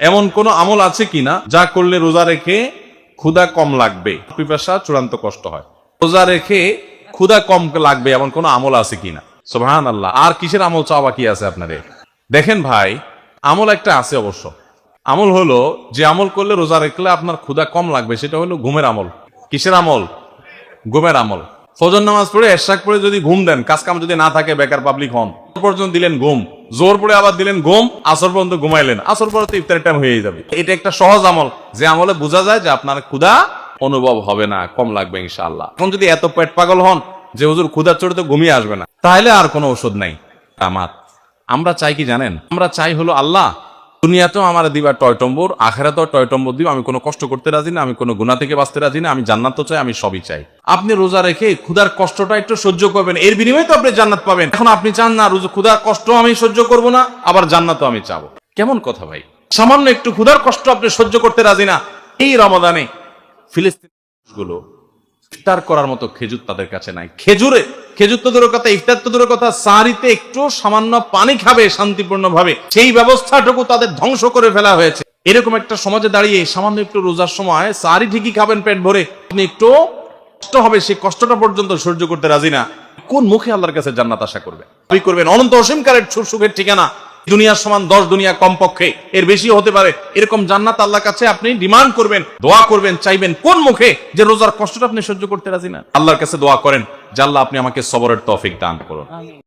এমন কোন আমল আছে কিনা? যা করলে রোজা রেখে ক্ষুধা কম লাগবে। পিপাসা চূড়ান্ত কষ্ট হয়। রোজা রেখে ক্ষুধা কম লাগবে, এমন কোন আমল আছে কিনা? সোহান আল্লাহ আর কিসের আমল চাওয়া কি আছে আপনাদের? দেখেন ভাই, আমল একটা আছে অবশ্য। আমল হলো, যে আমল করলে রোজা রাখলে আপনার ক্ষুধা কম লাগবে, সেটা হলো ঘুমের আমল। কিসের আমল? ঘুমের আমল। ফজর নামাজ পড়ে এশাক পড়ে যদি ঘুম দেন কাজ কাম যদি না থাকে, বেকার পাবলিক হন পর্যন্ত দিলেন ঘুম। জোর পরে আবার দিলেন ঘুম, আসর পর্যন্ত ঘুমাইলেন। আসর পরে তো ইফতারের টাইম হয়ে যাবে। এটা একটা সহজ আমল। যে আমলে বোঝা যায় যে আপনার ক্ষুধা অনুভব হবে না, কম লাগবে ইনশাআল্লাহ। এখন যদি এত পেট পাগল হন যে হুজুর ক্ষুধার চড়ে তো ঘুমিয়ে আসবে না, তাহলে আর কোনো ওষুধ নাই। আমার। আমরা চাই কি জানেন? আমরা চাই হলো আল্লাহ, দুনিয়াতেও আমার দিবা টয়টম্বর আখেরাতেও টয়টম্বর দিব। আমি কোনো কষ্ট করতে রাজি না, আমি কোনো গুণা থেকে বাঁচতে রাজি না, আমি জান্নাত তো চাই, আমি সবই চাই। আপনি রোজা রেখে ক্ষুধার কষ্টটা একটু সহ্য করবেন। এর বিনিময়ে তো আপনি জান্নাত পাবেন। এখন আপনি চান না, রোজা ক্ষুধার কষ্ট আমি সহ্য করব না, আবার জান্নাতও আমি চাবো। কেমন কথা ভাই? সামান্য একটু ক্ষুধার কষ্ট আপনি সহ্য করতে রাজি না। এই রমাদানে ফিলিস্তিনগুলো ইফতার করার মতো খেজুর তাদের কাছে নাই। খেজুরে খেজুর তো দূরের কথা, ইফতার তো দূরের কথা সাহারিতে একটু সামান্য পানি খাবে শান্তিপূর্ণ ভাবে সেই ব্যবস্থাটুকু তাদের ধ্বংস করে ফেলা হয়েছে। এরকম একটা সমাজে দাঁড়িয়ে সামান্য একটু রোজার সময় সাহারি ঠিকই খাবেন পেট ভরে। আপনি একটু কষ্ট হবে, সেই কষ্টটা পর্যন্ত সহ্য করতে রাজি না। কোন মুখে আল্লাহর কাছে জান্নাত আশা করবে? আপনি করবেন অনন্ত অসীমকারের সুর সুখের ঠিকানা। দুনিয়ার সমান দশ দুনিয়া কমপক্ষে। এর বেশি হতে পারে। এরকম জান্নাত আল্লাহর কাছে আপনি ডিমান্ড করবেন, দোয়া করবেন, চাইবেন। কোন মুখে যে রোজার কষ্টটা আপনি সহ্য করতে রাজি না? আল্লাহর কাছে দোয়া করেন, যে আল্লাহ আপনি আমাকে সবরের তৌফিক দান করুন।